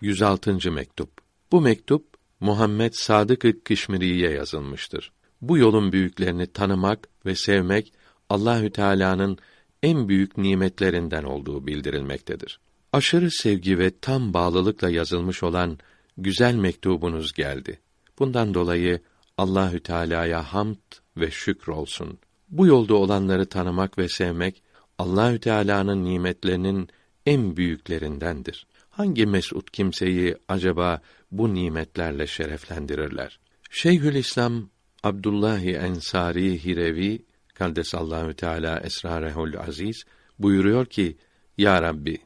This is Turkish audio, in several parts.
106. mektup. Bu mektup Muhammed Sadık Kışmiri'ye yazılmıştır. Bu yolun büyüklerini tanımak ve sevmek Allahü Teala'nın en büyük nimetlerinden olduğu bildirilmektedir. Aşırı sevgi ve tam bağlılıkla yazılmış olan güzel mektubunuz geldi. Bundan dolayı Allahü Teala'ya hamd ve şükür olsun. Bu yolda olanları tanımak ve sevmek Allahü Teala'nın nimetlerinin en büyüklerindendir. Hangi mesut kimseyi acaba bu nimetlerle şereflendirirler? Şeyhülislam Abdullahi Ensari Hirevi Kaldesallahu Teala esrarehul aziz buyuruyor ki: Ya Rabbi,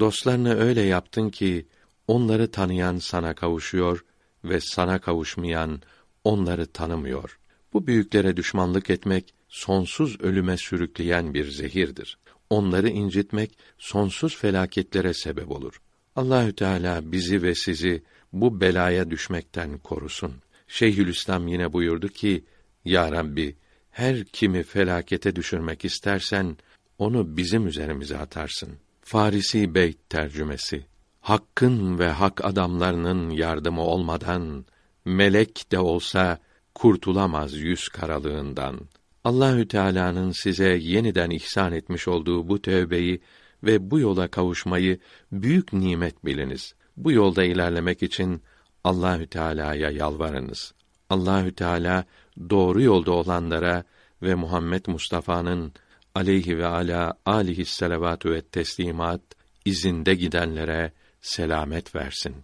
dostlarını öyle yaptın ki onları tanıyan sana kavuşuyor ve sana kavuşmayan onları tanımıyor. Bu büyüklere düşmanlık etmek sonsuz ölüme sürükleyen bir zehirdir. Onları incitmek sonsuz felaketlere sebep olur. Allahü Teala bizi ve sizi bu belaya düşmekten korusun. Şeyhülislam yine buyurdu ki: Ya Rabbi, her kimi felakete düşürmek istersen onu bizim üzerimize atarsın. Farisi Beyt tercümesi. Hakkın ve hak adamlarının yardımı olmadan melek de olsa kurtulamaz yüz karalığından. Allahü Teala'nın size yeniden ihsan etmiş olduğu bu tövbeyi ve bu yola kavuşmayı büyük nimet biliniz. Bu yolda ilerlemek için Allahü Teala'ya yalvarınız. Allahü Teala doğru yolda olanlara ve Muhammed Mustafa'nın aleyhi ve ala alihi selavatü ve teslimat izinde gidenlere selamet versin.